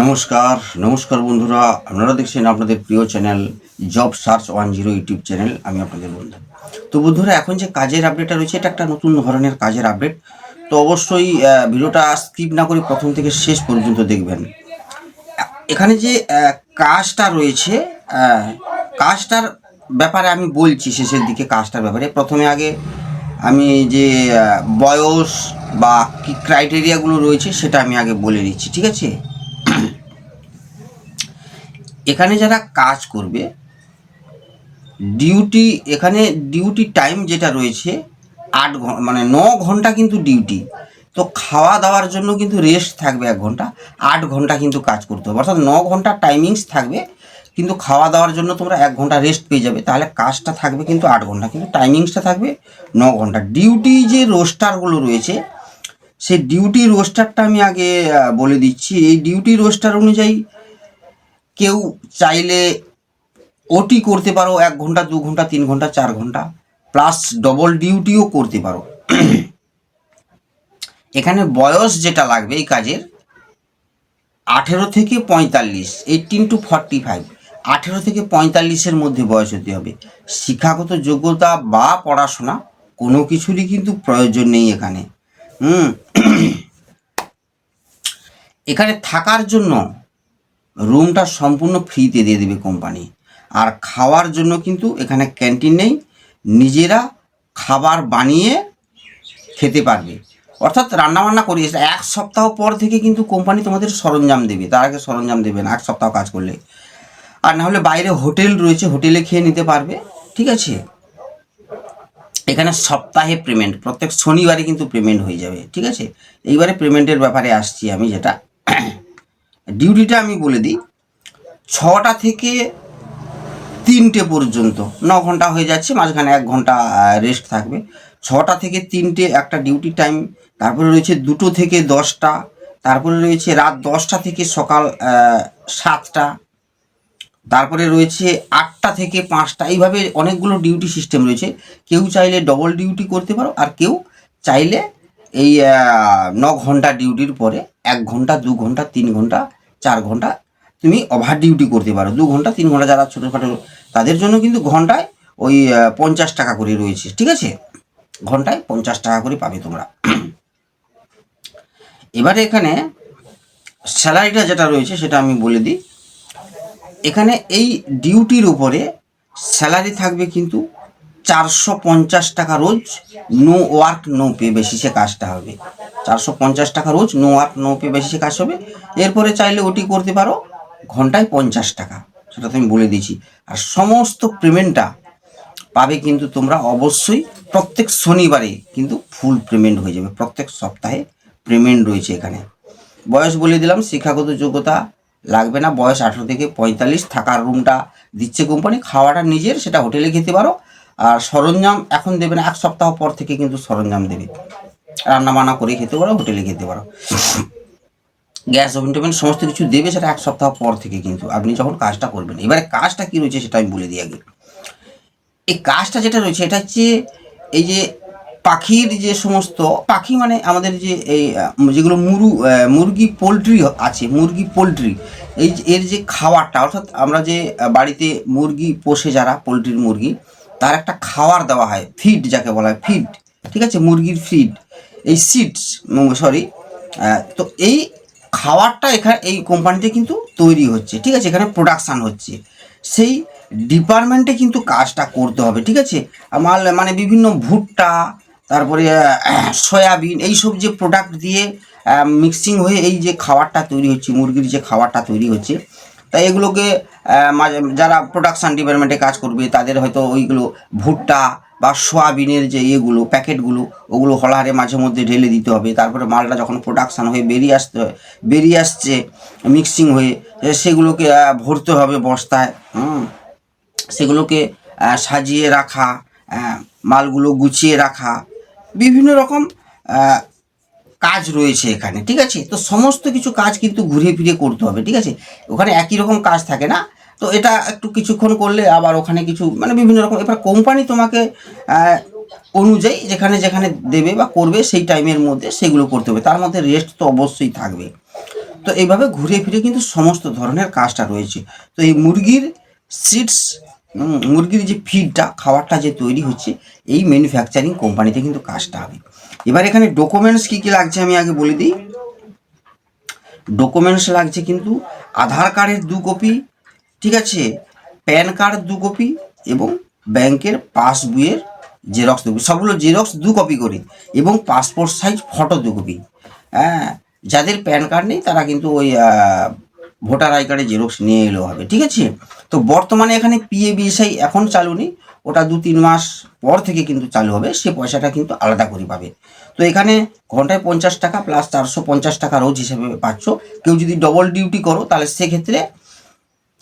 নমস্কার নমস্কার বন্ধুরা। আপনারা দেখছেন আপনাদের প্রিয় channel job search one zero YouTube channel. আমি আপনাদের বন্ধু। তো বন্ধুরা, এখন যে কাজের আপডেটটা রয়েছে, এটা একটা নতুন ধরনের কাজের আপডেট তো অবশ্যই ভিডিওটা স্কিপ না করে প্রথম থেকে শেষ পর্যন্ত দেখবেন। এখানে যে কাজটা রয়েছে কাজটার ব্যাপারে আমি বলছি, শেষের দিকে কাজটার ব্যাপারে। প্রথমে আগে আমি যে বয়স বা কি ক্রাইটেরিয়াগুলো রয়েছে, সেটা আমি আগে বলে দিচ্ছি ঠিক আছে? এখানে যারা কাজ করবে ডিউটি এখানে ডিউটি টাইম যেটা রয়েছে, আট ঘণ্টা মানে ন ঘণ্টা কিন্তু ডিউটি তো খাওয়া দাওয়ার জন্য কিন্তু রেস্ট থাকবে এক ঘণ্টা, আট ঘণ্টা কিন্তু কাজ করতে হবে। অর্থাৎ ন ঘণ্টা টাইমিংস থাকবে, কিন্তু খাওয়া দাওয়ার জন্য তোমরা এক ঘণ্টা রেস্ট পেয়ে যাবে। তাহলে কাজটা থাকবে কিন্তু আট ঘণ্টা, কিন্তু টাইমিংসটা থাকবে ন ঘণ্টা। ডিউটি যে রোস্টারগুলো রয়েছে, সেই ডিউটি রোস্টারটা আমি আগে বলে দিচ্ছি। এই ডিউটি রোস্টার অনুযায়ী কেউ চাইলে ওটি করতে পারো, এক ঘণ্টা, দু ঘণ্টা, তিন ঘণ্টা, চার ঘণ্টা প্লাস ডবল ডিউটিও করতে পারো। এখানে বয়স যেটা লাগবে এই কাজের, আঠেরো থেকে পঁয়তাল্লিশ এইটিন টু ফর্টি ফাইভ আঠেরো থেকে পঁয়তাল্লিশের মধ্যে বয়স হতে হবে। শিক্ষাগত যোগ্যতা বা পড়াশোনা, কোনো কিছুরই কিন্তু প্রয়োজন নেই এখানে। হুম। এখানে থাকার জন্য রুমটা সম্পূর্ণ ফ্রিতে দিয়ে দেবে কোম্পানি আর খাওয়ার জন্য কিন্তু এখানে ক্যান্টিন নেই, নিজেরা খাবার বানিয়ে খেতে পারবে। অর্থাৎ রান্নাবান্না করিয়ে এক সপ্তাহ পর থেকে কিন্তু কোম্পানি তোমাদের সরঞ্জাম দেবে, তার আগে সরঞ্জাম দেবে না, এক সপ্তাহ কাজ করলে। আর না হলে বাইরে হোটেল রয়েছে হোটেলে খেয়ে নিতে পারবে, ঠিক আছে? এখানে সপ্তাহে পেমেন্ট প্রত্যেক শনিবারে কিন্তু পেমেন্ট হয়ে যাবে, ঠিক আছে? এইবারে পেমেন্টের ব্যাপারে আসছি আমি যেটা। ডিউটিটা আমি বলে দিই, ছটা থেকে তিনটে পর্যন্ত, ন ঘণ্টা হয়ে যাচ্ছে, মাঝখানে এক ঘণ্টা রেস্ট থাকবে। ছটা থেকে তিনটে একটা ডিউটি টাইম, তারপরে রয়েছে দুটো থেকে দশটা, তারপরে রয়েছে রাত দশটা থেকে সকাল সাতটা, তারপরে রয়েছে আটটা থেকে পাঁচটা, এইভাবে অনেকগুলো ডিউটি সিস্টেম রয়েছে। কেউ চাইলে ডবল ডিউটি করতে পারো, আর কেউ চাইলে এই ন ঘণ্টা ডিউটির পরে এক ঘণ্টা, দু ঘণ্টা, তিন ঘণ্টা, চার ঘণ্টা তুমি ওভার ডিউটি করতে পারো। দু ঘণ্টা, তিন ঘণ্টা যারা ছোটোখাটো তাদের জন্য কিন্তু ঘন্টায় ওই পঞ্চাশ টাকা করে রয়েছে, ঠিক আছে? ঘন্টায় পঞ্চাশ টাকা করে পাবে তোমরা। এবারে এখানে স্যালারিটা যেটা রয়েছে সেটা আমি বলে দিই। এখানে এই ডিউটির উপরে স্যালারি থাকবে কিন্তু চারশো পঞ্চাশ টাকা রোজ নো ওয়ার্ক, নো পে বেসিসে কাজটা হবে। চারশো পঞ্চাশ টাকা রোজ নো ওয়ার্ক, নো পে বেসিসে কাজ হবে। এরপরে চাইলে ওটি করতে পারো ঘন্টায় পঞ্চাশ টাকা, সেটা তো আমি বলে দিয়েছি। আর সমস্ত পেমেন্টটা পাবে কিন্তু তোমরা অবশ্যই প্রত্যেক শনিবারে কিন্তু ফুল পেমেন্ট হয়ে যাবে। প্রত্যেক সপ্তাহে পেমেন্ট রয়েছে এখানে। বয়স বলে দিলাম, শিক্ষাগত যোগ্যতা লাগবে না। বয়স আঠেরো থেকে পঁয়তাল্লিশ, থাকার রুমটা দিচ্ছে কোম্পানি, খাওয়াটা নিজের, সেটা হোটেলে খেতে পারো। আর সরঞ্জাম এখন দেবে না, এক সপ্তাহ পর থেকে কিন্তু সরঞ্জাম দেবে। রান্না বান্না করে খেতে পারো, হোটেলে খেতে পারো। গ্যাস, ওভেন টোভেন সমস্ত কিছু দেবে, সেটা এক সপ্তাহ পর থেকে কিন্তু। আপনি যখন কাজটা করবেন, এবারে কাজটা কী রয়েছে সেটা আমি বলে দিই আগে। এই কাজটা যেটা রয়েছে, এটা হচ্ছে এই যে পাখির যে সমস্ত, পাখি মানে আমাদের যে এই যেগুলো মুরু মুরগি পোলট্রি আছে, মুরগি পোলট্রি, এই এর যে খাওয়ারটা অর্থাৎ আমরা যে বাড়িতে মুরগি পোষে যারা, পোলট্রির মুরগি তার একটা খাওয়ার দেওয়া হয় ফিড যাকে বলা হয় ফিড ঠিক আছে? মুরগির ফিড এই সিডস সরি তো এই খাওয়ারটা এখানে, এই কোম্পানিতে কিন্তু তৈরি হচ্ছে, ঠিক আছে? এখানে প্রোডাকশান হচ্ছে। সেই ডিপার্টমেন্টে কিন্তু কাজটা করতে হবে, ঠিক আছে? আমার মানে বিভিন্ন ভুট্টা, তারপরে সয়াবিন এইসব যে প্রোডাক্ট দিয়ে মিক্সিং হয়ে এই যে খাবারটা তৈরি হচ্ছে, মুরগির যে খাবারটা তৈরি হচ্ছে তাই এগুলোকে যারা প্রোডাকশান ডিপার্টমেন্টে কাজ করবে, তাদের হয়তো ওইগুলো ভুট্টা বা সোয়াবিনের যে ইয়েগুলো, প্যাকেটগুলো, ওগুলো হলারে মাঝে মধ্যে ঢেলে দিতে হবে। তারপরে মালটা যখন প্রোডাকশান হয়ে বেরিয়ে আসতে হয়, বেরিয়ে আসছে মিক্সিং হয়ে সেগুলোকে ভরতে হবে বস্তায়, হুম? সেগুলোকে সাজিয়ে রাখা মালগুলো গুছিয়ে রাখা, বিভিন্ন রকম কাজ রয়েছে এখানে, ঠিক আছে? তো সমস্ত কিছু কাজ কিন্তু ঘুরে ফিরে করতে হবে, ঠিক আছে? ওখানে একই রকম কাজ থাকে না? তো এটা একটু কিছুক্ষণ করলে আবার ওখানে কিছু মানে বিভিন্ন রকম, এবার কোম্পানি তোমাকে অনুযায়ী যেখানে যেখানে দেবে বা করবে সেই টাইমের মধ্যে সেগুলো করতে হবে। তার মধ্যে রেস্ট তো অবশ্যই থাকবে। তো এইভাবে ঘুরে ফিরে কিন্তু সমস্ত ধরনের কাজটা রয়েছে। তো এই মুরগির সিডস মুরগির যে ফিডটা খাবারটা যে তৈরি হচ্ছে, এই ম্যানুফ্যাকচারিং কোম্পানিতে কিন্তু কাজটা হবে। এবার এখানে ডকুমেন্টস কী কী লাগছে আমি আগে বলে দিই। ডকুমেন্টস লাগছে কিন্তু আধার কার্ডের দু কপি ঠিক আছে? প্যান কার্ড দু কপি এবং ব্যাংকের পাসবইয়ের জেরক্স দু সবগুলো জেরক্স দু কপি করে এবং পাসপোর্ট সাইজ ফটো দু কপি হ্যাঁ যাদের প্যান কার্ড নেই তারা কিন্তু ওই ভোটার আই কার্ডের জেরক্স নিয়ে এলেও হবে, ঠিক আছে? তো বর্তমানে এখানে পিএ বিএসআই এখন চালু নেই। ওটা দু তিন মাস পর থেকে কিন্তু চালু হবে, সে পয়সাটা কিন্তু আলাদা করে পাবে। তো এখানে ঘন্টায় পঞ্চাশ টাকা প্লাস চারশো পঞ্চাশ টাকা রোজ হিসেবে পাচ্ছ। কেউ যদি ডবল ডিউটি করো, তাহলে সেক্ষেত্রে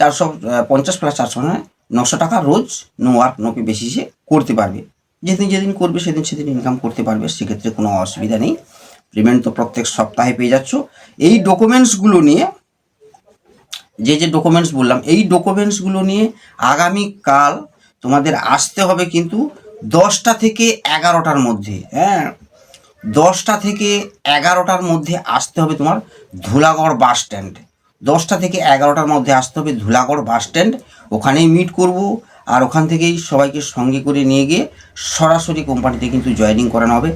চারশো পঞ্চাশ প্লাস চারশো মানে নশো টাকা রোজ নো ওয়ার্ক নো পে বেসিসে করতে পারবে। যেদিন যেদিন করবে, সেদিন সেদিন ইনকাম করতে পারবে, সেক্ষেত্রে কোনো অসুবিধা নেই। পেমেন্ট তো প্রত্যেক সপ্তাহে পেয়ে যাচ্ছ। এই ডকুমেন্টসগুলো নিয়ে, যে যে ডকুমেন্টস বললাম, এই ডকুমেন্টসগুলো নিয়ে আগামীকাল তোমাদের আসতে হবে কিন্তু দশটা থেকে এগারোটার মধ্যে হ্যাঁ? দশটা থেকে এগারোটার মধ্যে আসতে হবে তোমার ধুলাগড় বাস স্ট্যান্ড। দশটা থেকে এগারোটার মধ্যে আসতে হবে ধুলাগড় বাস স্ট্যান্ড। ওখানেই মিট করব আর ওখান থেকেই সবাইকে সঙ্গে করে নিয়ে গিয়ে সরাসরি কোম্পানিতে কিন্তু জয়েনিং করানো হবে।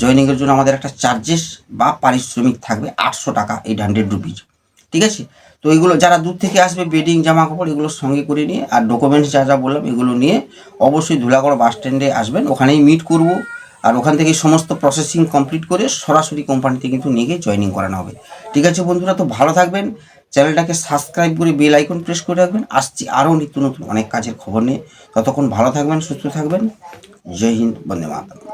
জয়েনিংয়ের জন্য আমাদের একটা চার্জেস বা পারিশ্রমিক থাকবে আটশো টাকা এইট হান্ড্রেড রুপিজ ঠিক আছে? তো এগুলো যারা দূর থেকে আসবে বেডিং জামা কাপড় এগুলো সঙ্গে করে নিয়ে, আর ডকুমেন্টস যা যা বললাম, এগুলো নিয়ে অবশ্যই ধুলাগড় বাস স্ট্যান্ডে আসবেন। ওখানেই মিট করব। আর ওখান থেকে সমস্ত প্রসেসিং কমপ্লিট করে সরাসরি কোম্পানিতে কিন্তু নিয়ে গিয়ে জয়েনিং করানো হবে। ঠিক আছে বন্ধুরা? তো ভালো থাকবেন। চ্যানেলটাকে সাবস্ক্রাইব করে বেল আইকন প্রেস করে রাখবেন। আসছি আরও নিত্য নতুন অনেক কাজের খবর নিয়ে। ততক্ষণ ভালো থাকবেন, সুস্থ থাকবেন। জয় হিন্দ, বন্দে মাতরম।